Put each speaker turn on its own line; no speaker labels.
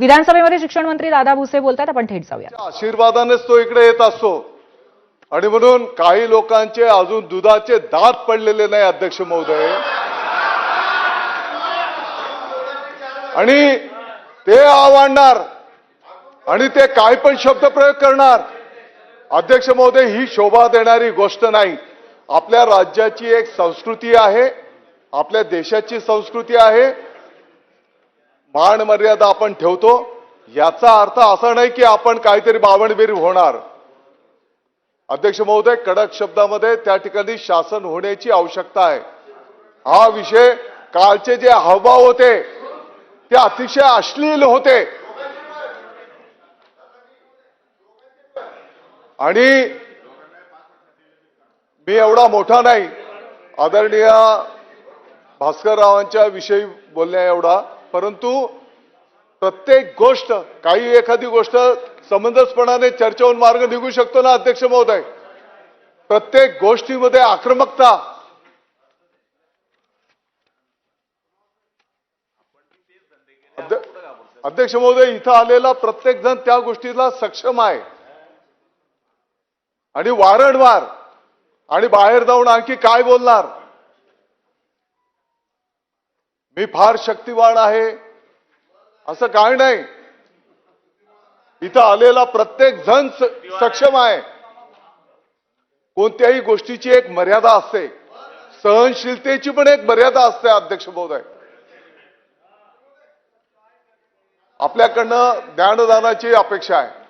विधानसभेमध्ये शिक्षण मंत्री दादा भुसे बोलतात आपण थेट जाऊया.
आशीर्वादानेच तो इकडे येत असतो. आणि म्हणून काही लोकांचे अजून दुधाचे दात पडलेले नाही अध्यक्ष महोदय. आणि ते आवडणार. आणि ते काय पण शब्द प्रयोग करणार. अध्यक्ष महोदय ही शोभा देणारी गोष्ट नाही. आपल्या राज्याची एक संस्कृती आहे आपल्या देशाची संस्कृती आहे मान मर्यादा आपण ठेवतो याचा अर्थ असा नाही की आपण काहीतरी बावणबीर होणार. अध्यक्ष महोदय कडक शब्दामध्ये त्या ठिकाणी शासन होण्याची आवश्यकता आहे. हा विषय कालचे जे हावभाव होते ते अतिशय अश्लील होते. आणि मी एवढा मोठा नाही. आदरणीय भास्कररावांच्या विषयी बोलण्या एवढा. परंतु प्रत्येक गोष्ट काही एखादी गोष्ट समंजसपणाने चर्चेहून मार्ग निघू शकतो ना अध्यक्ष महोदय? प्रत्येक गोष्टीमध्ये आक्रमकता. अध्यक्ष महोदय इथं आलेला प्रत्येक जण त्या गोष्टीला सक्षम आहे. आणि वारंवार आणि बाहेर जाऊन आणखी काय बोलणार? मी फार शक्तिवान आहे. असं काय नाही. इथं आलेला प्रत्येक जण स- सक्षम आहे. कोणत्याही गोष्टीची एक मर्यादा असते. सहनशीलतेची पण एक मर्यादा असते अध्यक्ष महोदय. आपल्याकडनं ज्ञानदानाची अपेक्षा आहे.